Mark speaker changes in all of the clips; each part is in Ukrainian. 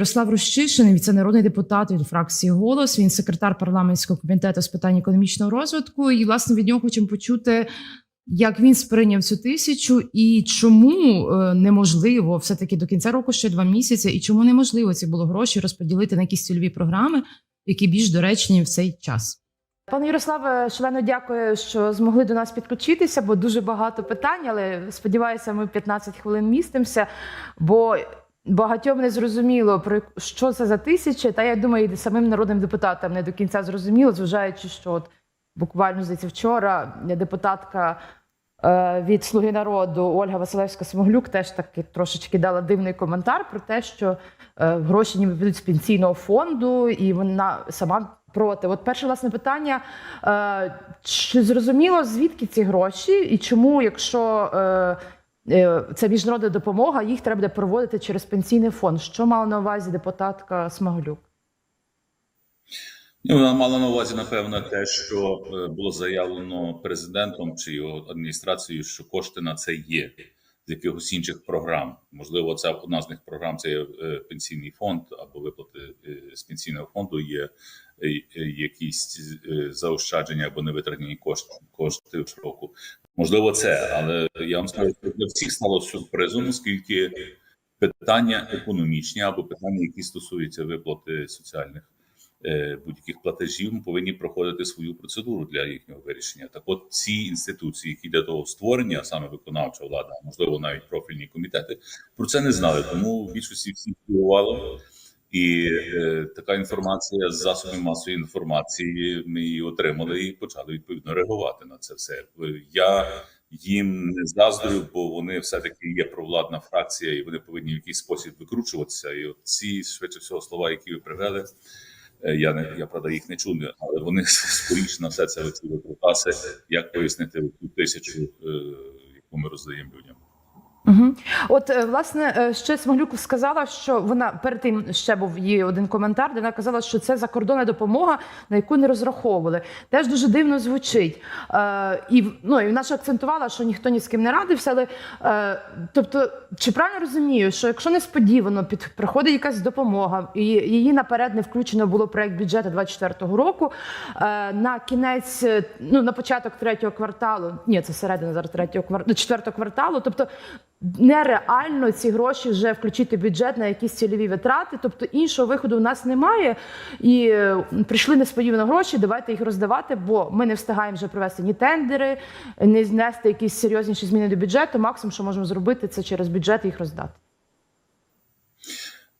Speaker 1: Ярослав Рущишин, віце-народний депутат від фракції Голос. Він секретар парламентського комітету з питань економічного розвитку. І власне від нього хочемо почути, як він сприйняв цю тисячу, і чому е, неможливо все таки до кінця року ще два місяці, і чому неможливо ці було гроші розподілити на якісь цільові програми, які більш доречні в цей час. Пане Ярославе, шлено дякую, що змогли до нас підключитися, бо дуже багато питань, але сподіваюся, ми 15 хвилин містимося. Бо багатьом не зрозуміло про що це за тисяча. Та я думаю, і самим народним депутатам не до кінця зрозуміло, зважаючи, що от буквально здається, вчора депутатка е, від Слуги народу Ольга Василевська Смоглюк теж таки трошечки дала дивний коментар про те, що е, гроші ніби підуть з пенсійного фонду, і вона сама проти. От перше власне питання: е, чи зрозуміло звідки ці гроші, і чому, якщо е, це міжнародна допомога, їх треба проводити через пенсійний фонд? Що мала на увазі депутатка Смоглюк?
Speaker 2: Ну, Вона мала на увазі, напевно, те, що е, було заявлено президентом чи його адміністрацією, що кошти на це є з якихось інших програм. Можливо, це одна з них програм це є е, пенсійний фонд або виплати е, з пенсійного фонду є е, е, якісь е, заощадження або невитратні кошти кошти в року. Можливо, це, але я вам скажу, що для всіх стало сюрпризом, оскільки питання економічні або питання, які стосуються виплати соціальних е, будь-яких платежів, повинні проходити свою процедуру для їхнього вирішення. Так, от ці інституції, які для того створені, а саме виконавча влада, а можливо навіть профільні комітети, про це не знали. Тому більшості всіх спілкувало. І е, така інформація з засобів масової інформації ми її отримали і почали відповідно реагувати на це все. Е, Я їм не заздрю, бо вони все таки є провладна фракція, і вони повинні в якийсь спосіб викручуватися. І от ці швидше всього слова, які ви привели, е, я не я правда їх не чув, але вони скоріше на все це викрутаси, як пояснити ту тисячу, е, яку ми роздаємо людям.
Speaker 1: Угу. От е, власне е, ще Смоглюк сказала, що вона перед тим ще був її один коментар, де вона казала, що це закордонна допомога, на яку не розраховували. Теж дуже дивно звучить. Е, і ну і вона ж акцентувала, що ніхто ні з ким не радився. Але е, тобто, чи правильно розумію, що якщо несподівано під приходить якась допомога, і її наперед не включено було проект бюджету 24-го року, е, на кінець, е, ну на початок третього кварталу, ні, це середина зараз третього кварталу, четвертого кварталу, тобто нереально ці гроші вже включити в бюджет на якісь цільові витрати. Тобто іншого виходу у нас немає. І е, прийшли несподівано гроші. Давайте їх роздавати, бо ми не встигаємо вже провести ні тендери, не знести якісь серйозніші зміни до бюджету. Максимум, що можемо зробити, це через бюджет їх роздати.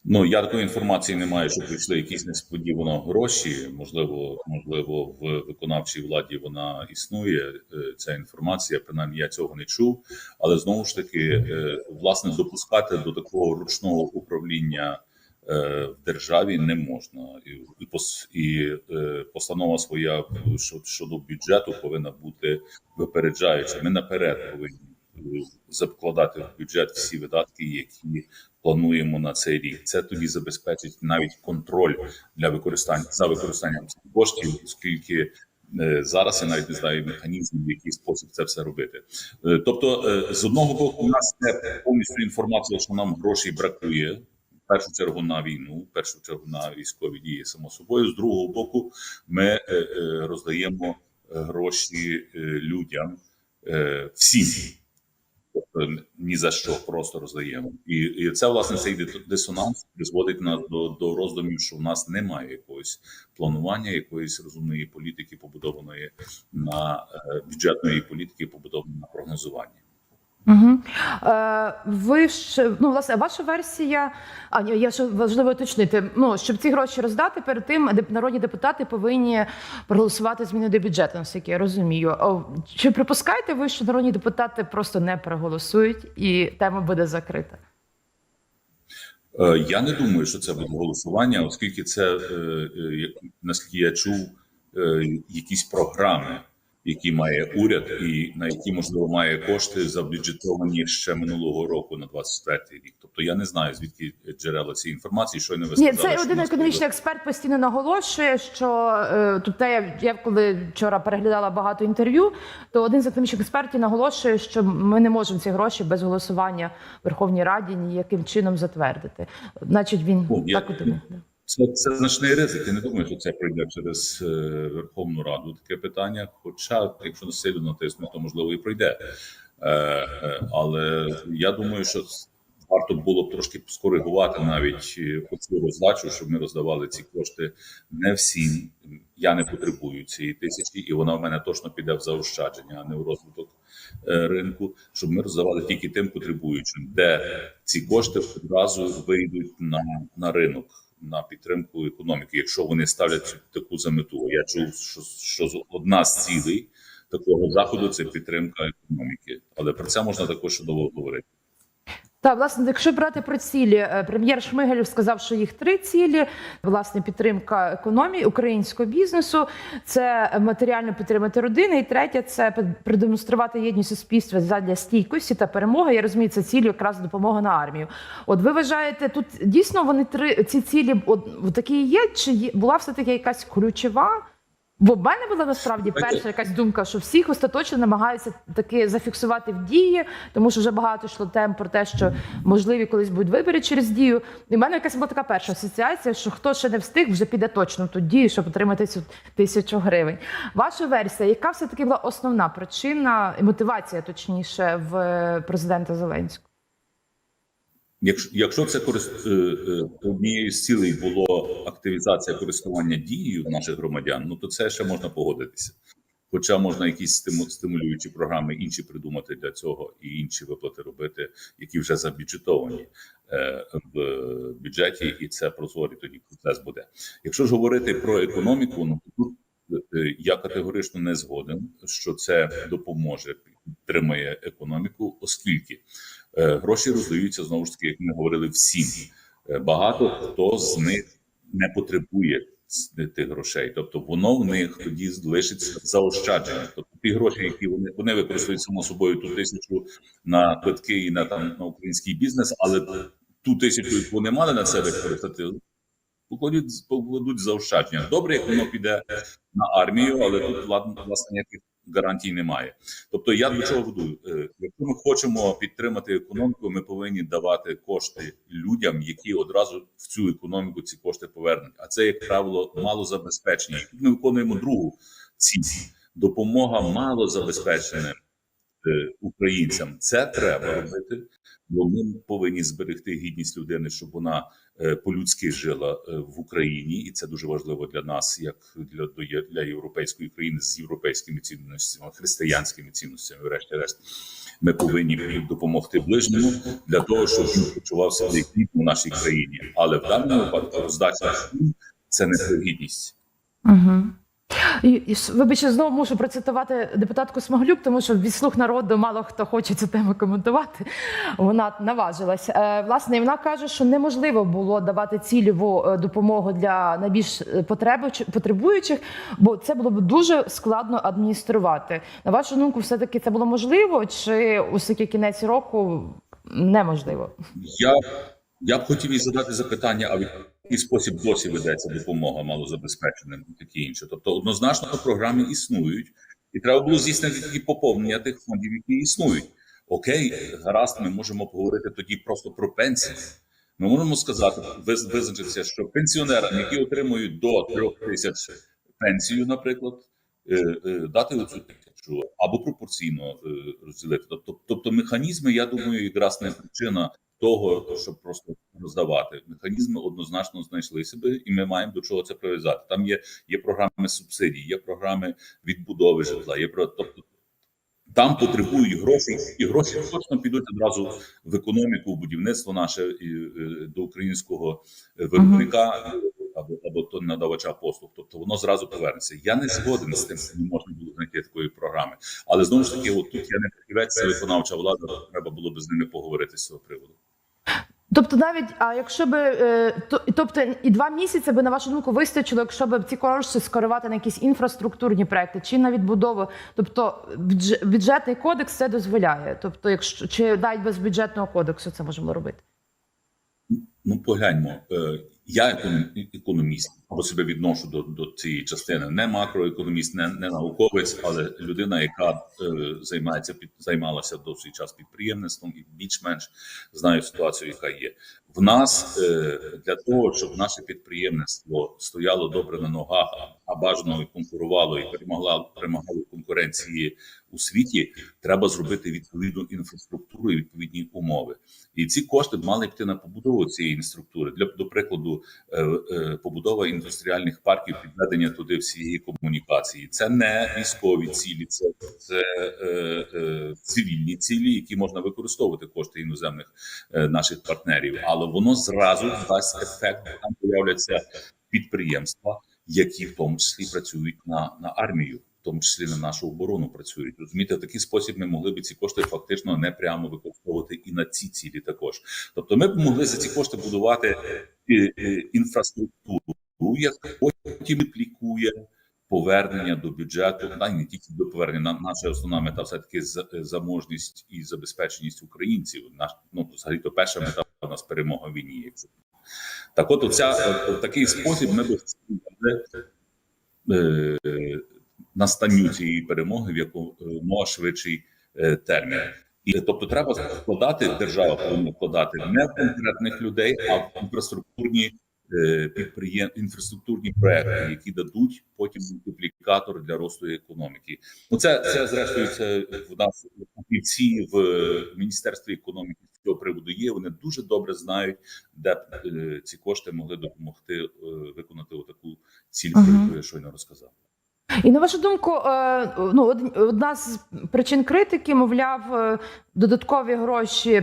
Speaker 2: Ну я такої інформації не маю, що прийшли якісь несподівано гроші. Можливо, можливо, в виконавчій владі вона існує. е, Ця інформація, принаймні я цього не чув. Але знову ж таки, е, власне, допускати до такого ручного управління е, в державі не можна, і і, і постанова своя щодо, бюджету повинна бути випереджаюча. Ми наперед повинні закладати в бюджет всі видатки, які плануємо на цей рік. Це тоді забезпечить навіть контроль для використання за використанням коштів, оскільки е, зараз я навіть не знаю механізмів, в який спосіб це все робити. Е, Тобто, е, з одного боку, у нас є повністю інформація, що нам грошей бракує. В першу чергу на війну, в першу чергу на військові дії, само собою. З другого боку, ми роздаємо гроші людям всім. Тобто ні за що просто роздаємо, і, і це власне цей дисонанс призводить на до, до роздумів, що в нас немає якогось планування, якоїсь розумної політики, побудованої на е, бюджетної політики, побудованої на прогнозуванні.
Speaker 1: Угу. Е, ви ж ну власне ваша версія. А ні, я ще важливо уточнити. Ну щоб ці гроші роздати перед тим, народні депутати повинні проголосувати зміни до бюджету, наскільки я розумію. О, Чи припускаєте ви, що народні депутати просто не проголосують і тема буде закрита?
Speaker 2: Е, Я не думаю, що це буде голосування, оскільки це, е, е, наскільки я чув, е, якісь програми які має уряд, і на які можливо має кошти забюджетовані ще минулого року на 23 рік. Тобто я не знаю звідки джерела цієї інформації. Щойно ви
Speaker 1: Ні, цей один економічний експерт постійно наголошує, що тобто я, я коли вчора переглядала багато інтерв'ю, то один з економічних експертів наголошує, що ми не можемо ці гроші без голосування в Верховній Раді ніяким чином затвердити. Значить, він
Speaker 2: Ну, я-
Speaker 1: так от думає.
Speaker 2: Це, це значний ризик. Я не думаю, що це пройде через е, Верховну Раду таке питання. Хоча, якщо не сильно натиснути, то можливо і пройде. Е, е, але я думаю, що варто було б трошки скоригувати навіть цю роздачу, щоб ми роздавали ці кошти не всім. Я не потребую цієї тисячі, і вона в мене точно піде в заощадження, а не в розвиток ринку. Щоб ми роздавали тільки тим потребуючим, де ці кошти одразу вийдуть на, на ринок на підтримку економіки, якщо вони ставлять таку за мету. Я чув, що, що одна з цілей такого заходу це підтримка економіки, але про це можна також довго говорити.
Speaker 1: Так, власне, якщо брати про цілі, е, прем'єр Шмигалів сказав, що їх три цілі: власне, підтримка економії українського бізнесу, це матеріально підтримати родини, і третє це пр- продемонструвати єдність суспільства задля стійкості та перемоги. Я розумію, це ціль якраз допомога на армію. От ви вважаєте, тут дійсно вони три ці цілі от, такі є? Чи є, була все таки якась ключова? Бо в мене була насправді перша якась думка, що всіх остаточно намагаються таки зафіксувати в дії, тому що вже багато йшло тем про те, що можливі колись будуть вибори через дію. І в мене якась була така перша асоціація, що хто ще не встиг, вже піде точно в ту дію, щоб отримати цю тисячу гривень. Ваша версія, яка все таки була основна причина і мотивація, точніше, в е, президента Зеленського?
Speaker 2: Якщо, це корист... е, е, однією з цілей було активізація користування дією наших громадян, ну то це ще можна погодитися. Хоча можна якісь стиму- стимулюючі програми інші придумати для цього і інші виплати робити, які вже забюджетовані е, в бюджеті, і це прозорий тоді процес буде. Якщо ж говорити про економіку, ну тут я категорично не згоден, що це допоможе підтримує економіку, оскільки гроші роздаються знову ж таки, як ми говорили, всім. Е, Багато хто з них не потребує тих грошей, тобто воно в них тоді залишиться заощадження. Тобто ті гроші, які вони вони використовують само собою ту тисячу на квитки і на там на український бізнес, але ту тисячу, яку вони мали на це використати, покладуть покладуть заощадження. Добре, як воно піде на армію, але тут власне ніяких гарантій немає. Тобто, я до чого веду? Е, Якщо ми хочемо підтримати економіку, ми повинні давати кошти людям, які одразу в цю економіку ці кошти повернуть. А це, як правило, малозабезпечені. І Тут ми виконуємо другу ціль допомога малозабезпеченим е, українцям. Це треба робити, бо ми повинні зберегти гідність людини, щоб вона е, по-людськи жила е, в Україні, і це дуже важливо для нас, як для, до для європейської країни з європейськими цінностями, християнськими цінностями. Врешті-решт, ми повинні допомогти ближньому для того, щоб він почувався гідно в нашій країні. Але в даному випадку роздача це не про гідність.
Speaker 1: Угу. І, і вибачте, знову мушу процитувати депутатку Смоглюк, тому що від слух народу мало хто хоче цю тему коментувати. Вона наважилась. Е, власне, і вона каже, що неможливо було давати цільову е, допомогу для найбільш е, потребуючих, бо це було б дуже складно адмініструвати. На вашу думку, все таки це було можливо, чи оскільки кінець року неможливо?
Speaker 2: Я, я б хотів їй задати запитання, а який спосіб досі ведеться допомога малозабезпеченим і таке інше. Тобто, однозначно програми існують, і треба було здійснити тільки поповнення тих фондів, які існують. Окей, гаразд, ми можемо поговорити тоді просто про пенсії. Ми можемо сказати, визначитися, що пенсіонерам, які отримують до трьох тисяч пенсію, наприклад, е, е, дати оцю тисячу або пропорційно е, розділити. Тобто, тобто механізми, я думаю, якраз не причина того, щоб просто роздавати. Механізми однозначно знайшли себе, і ми маємо до чого це прив'язати. Там є, є програми субсидій, є програми відбудови житла, є про тобто. Там потребують грошей, і гроші точно підуть одразу в економіку, в будівництво наше і, е, до українського е, виробника або або то надавача послуг. Тобто воно зразу повернеться. Я не згоден з тим, що не можна було знайти такої програми. Але знову ж таки, от тут я не фахівець, це виконавча влада. Треба було би з ними поговорити з цього приводу.
Speaker 1: Тобто, навіть а якщо би е, то, тобто і два місяці би на вашу думку вистачило, якщо б ці кошти скерувати на якісь інфраструктурні проекти чи на відбудову. Тобто бюджетний кодекс це дозволяє. Тобто, якщо чи навіть без бюджетного кодексу це можемо робити.
Speaker 2: Ну, погляньмо. Я економ- економіст, або себе відношу до, до цієї частини. Не макроекономіст, не, не науковець, але людина, яка е, займається під займалася довший час підприємництвом і більш-менш знає ситуацію, яка є. В нас е, для того, щоб наше підприємництво стояло добре на ногах, а бажано і конкурувало і перемогла перемагало конкуренції у світі, треба зробити відповідну інфраструктуру і відповідні умови. І ці кошти мали піти на побудову цієї інфраструктури. Для до прикладу, е, е, побудова індустріальних парків, підведення туди всієї комунікації. Це не військові цілі, це, це е, е, цивільні цілі, які можна використовувати кошти іноземних е, наших партнерів. Але воно зразу дасть ефект. Там появляться підприємства, які в тому числі працюють на, на армію. Тому числі на нашу оборону працюють. Розумієте, в такий спосіб ми могли б ці кошти фактично не прямо використовувати і на ці цілі також. Тобто, ми б могли за ці кошти будувати е, е, інфраструктуру, яка потім плікує повернення до бюджету, та не тільки до повернення. На- Наша основна мета все таки заможність і забезпеченість українців. Наш ну взагалі то перша мета у нас перемога в війні. Якщо так, от оця е, такий спосіб ми б е, настанню цієї перемоги в якомога швидший е, термін. І тобто, треба вкладати держава повинна вкладати не в конкретних людей, а в інфраструктурні е, підприєм... інфраструктурні проекти, які дадуть потім мультиплікатор для росту економіки. Ну це це зрештою це в нас фахівці в міністерстві економіки з цього приводу є. Вони дуже добре знають, де б, е, ці кошти могли допомогти е, виконати отаку ціль, про яку я щойно розказав.
Speaker 1: І на вашу думку, е, ну од- одна з причин критики, мовляв, е, додаткові гроші,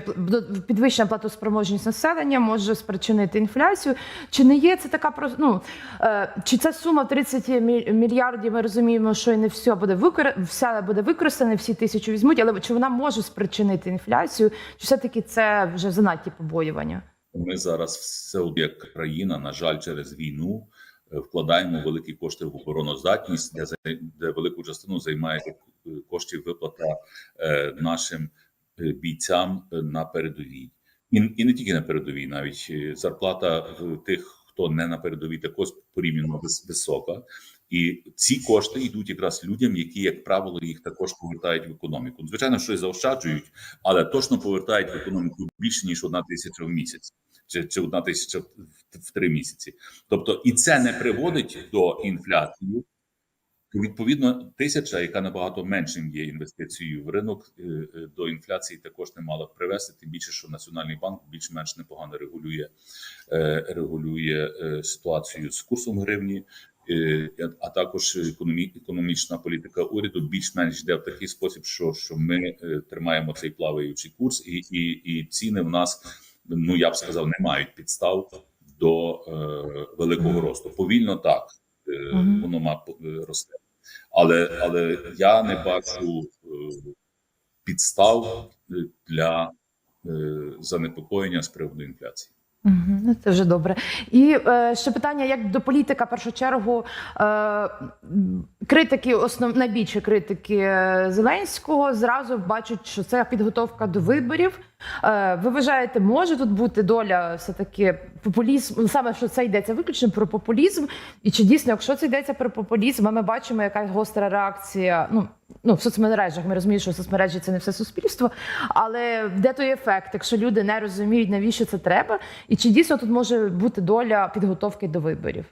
Speaker 1: підвищена платоспроможність населення може спричинити інфляцію. Чи не є це така ну, е, чи ця сума 30 мі- мільярдів? Ми розуміємо, що і не все буде викор... буде використане, всі тисячу візьмуть, але чи вона може спричинити інфляцію? Чи все таки це вже занадті побоювання?
Speaker 2: Ми зараз все як країна, на жаль, через війну вкладаємо великі кошти в обороноздатність, де, де велику частину займає е, коштів виплата е, нашим е, бійцям на передовій, і, і не тільки на передовій, навіть зарплата тих, хто не на передовій, також порівняно вис- висока. І ці кошти йдуть якраз людям, які, як правило, їх також повертають в економіку. Звичайно, щось заощаджують, але точно повертають в економіку більше ніж одна тисяча в місяць, чи, чи одна тисяча в, три місяці. Тобто, і це не приводить до інфляції. Відповідно, тисяча, яка набагато меншим є інвестицією в ринок, е, е, до інфляції також не мала б привести. Тим більше, що Національний банк більш-менш непогано регулює, е, регулює ситуацію з курсом гривні. Е, А також економі, економічна політика уряду більш-менш йде в такий спосіб, що, що ми е, тримаємо цей плаваючий курс, і, і, і ціни в нас, ну я б сказав, не мають підстав до е, великого росту. Повільно так е, воно ма е, росте. Але, але я не бачу е, підстав е, для е, занепокоєння з приводу інфляції.
Speaker 1: Ну це вже добре. І е, ще питання як до політика, в першу чергу, е, критики, основ найбільші критики е, Зеленського зразу бачать, що це підготовка до виборів. Е, ви вважаєте, може тут бути доля все таки популізм? ну, Саме що це йдеться виключно про популізм, і чи дійсно, якщо це йдеться про популізм, а ми бачимо, яка гостра реакція. Ну ну в соцмережах ми розуміємо, що соцмережі це не все суспільство. Але де той ефект, якщо люди не розуміють, навіщо це треба, і чи дійсно тут може бути доля підготовки до виборів?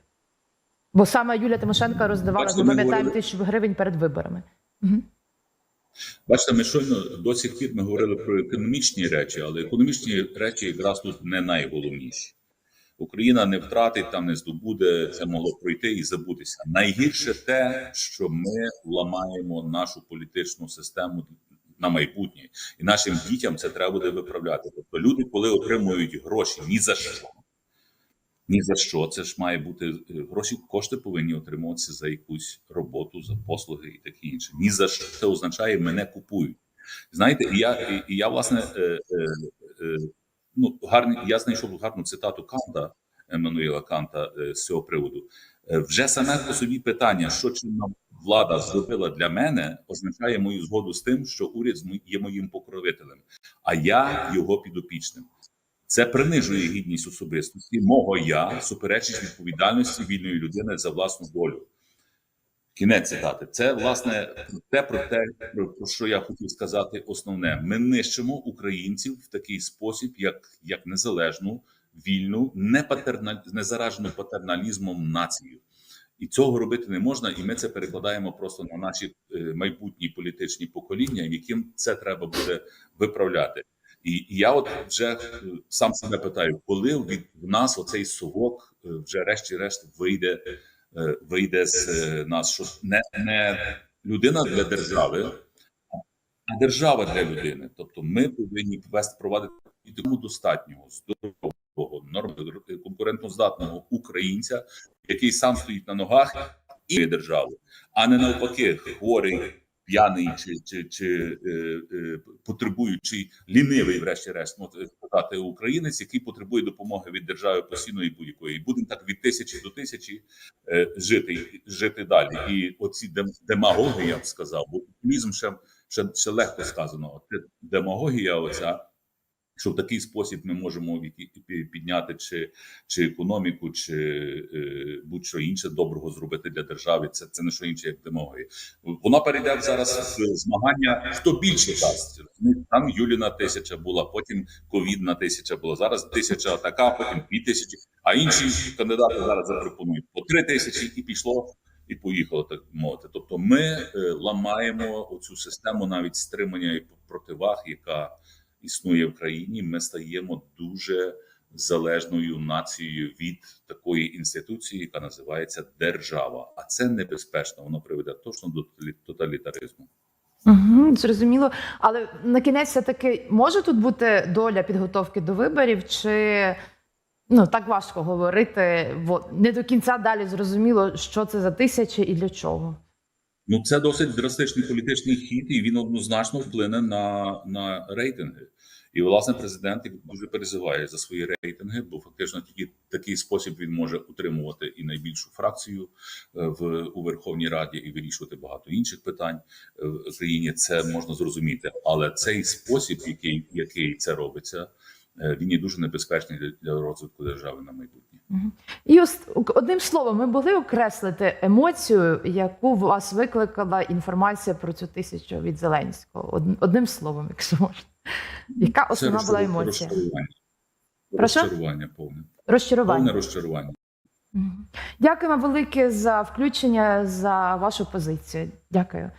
Speaker 1: Бо саме Юлія Тимошенко роздавала,
Speaker 2: Бачите,
Speaker 1: ми
Speaker 2: ми
Speaker 1: пам'ятаємо тисячу гривень перед виборами. Угу.
Speaker 2: Бачите, ми щойно до сих пір ми говорили про економічні речі, але економічні речі якраз тут не найголовніші. Україна не втратить там, не здобуде, це могло пройти і забутися. Найгірше те, що ми ламаємо нашу політичну систему на майбутнє, і нашим дітям це треба буде виправляти. Тобто, люди, коли отримують гроші ні за що, ні за що, це ж має бути е, гроші, кошти повинні отримуватися за якусь роботу, за послуги і таке інше. Ні за що це означає, мене купують. Знаєте, і я, я власне е, е, е, ну гарний. Я знайшов гарну цитату Канта Еммануїла Канта е, з цього приводу. Е, Вже саме по собі питання, що чинна влада зробила для мене, означає мою згоду з тим, що уряд є моїм покровителем, а я його підопічним. Це принижує гідність особистості, мого я, суперечить відповідальності вільної людини за власну долю. Кінець цитати. Це власне те про те, про що я хотів сказати. Основне, ми нищимо українців в такий спосіб, як, як незалежну, вільну, не патерна, не заражену патерналізмом націю. І цього робити не можна, і ми це перекладаємо просто на наші е, майбутні політичні покоління, яким це треба буде виправляти. І, і я от вже е, сам себе питаю, коли від в нас оцей совок е, вже решті-решт вийде, е, вийде з нас, що не, не людина для держави, а держава для людини. Тобто ми повинні вести провадити тому достатнього здорового, нормального, конкурентноздатного українця, який сам стоїть на ногах і є державою, а не навпаки, хворий, п'яний чи, чи, чи е, е, потребуючий лінивий, врешті-решт, ну, сказати, українець, який потребує допомоги від держави постійної будь-якої. І будемо так від тисячі до тисячі е, жити, жити далі. І оці дем- демагоги, я б сказав, бо популізм ще, ще, ще легко сказано. От демагогія, оця що в такий спосіб ми можемо підняти чи, чи економіку, чи е, будь-що інше доброго зробити для держави. Це, це не що інше, як демагогія. Вона перейде зараз в змагання, хто більше дасть. Там Юліна тисяча була, потім ковідна тисяча була. Зараз тисяча така, потім дві тисячі. А інші кандидати зараз запропонують по три тисячі і пішло. І поїхало так мовити. Тобто, ми е, ламаємо оцю систему навіть стримання і противаг, яка існує в країні. Ми стаємо дуже залежною нацією від такої інституції, яка називається держава. А це небезпечно. Воно приведе точно до тоталітаризму.
Speaker 1: Угу, зрозуміло. Але на кінець все таки може тут бути доля підготовки до виборів, чи ну так важко говорити, бо не до кінця далі зрозуміло, що це за тисячі і для чого.
Speaker 2: Ну, це досить драстичний політичний хід, і він однозначно вплине на, на рейтинги. І власне президент дуже переживає за свої рейтинги, бо фактично тільки такий спосіб він може утримувати і найбільшу фракцію е, в у Верховній Раді і вирішувати багато інших питань е, в країні. Це можна зрозуміти, але цей спосіб, який, який це робиться, він є дуже небезпечний для, розвитку держави на майбутнє.
Speaker 1: І ось одним словом, ми могли окреслити емоцію, яку в вас викликала інформація про цю тисячу від Зеленського. Од- Одним словом, якщо можна. Яка основна
Speaker 2: Це
Speaker 1: була емоція?
Speaker 2: Розчарування.
Speaker 1: Прошу?
Speaker 2: Розчарування повне.
Speaker 1: Розчарування.
Speaker 2: Повне розчарування.
Speaker 1: Дякуємо велике за включення за вашу позицію. Дякую.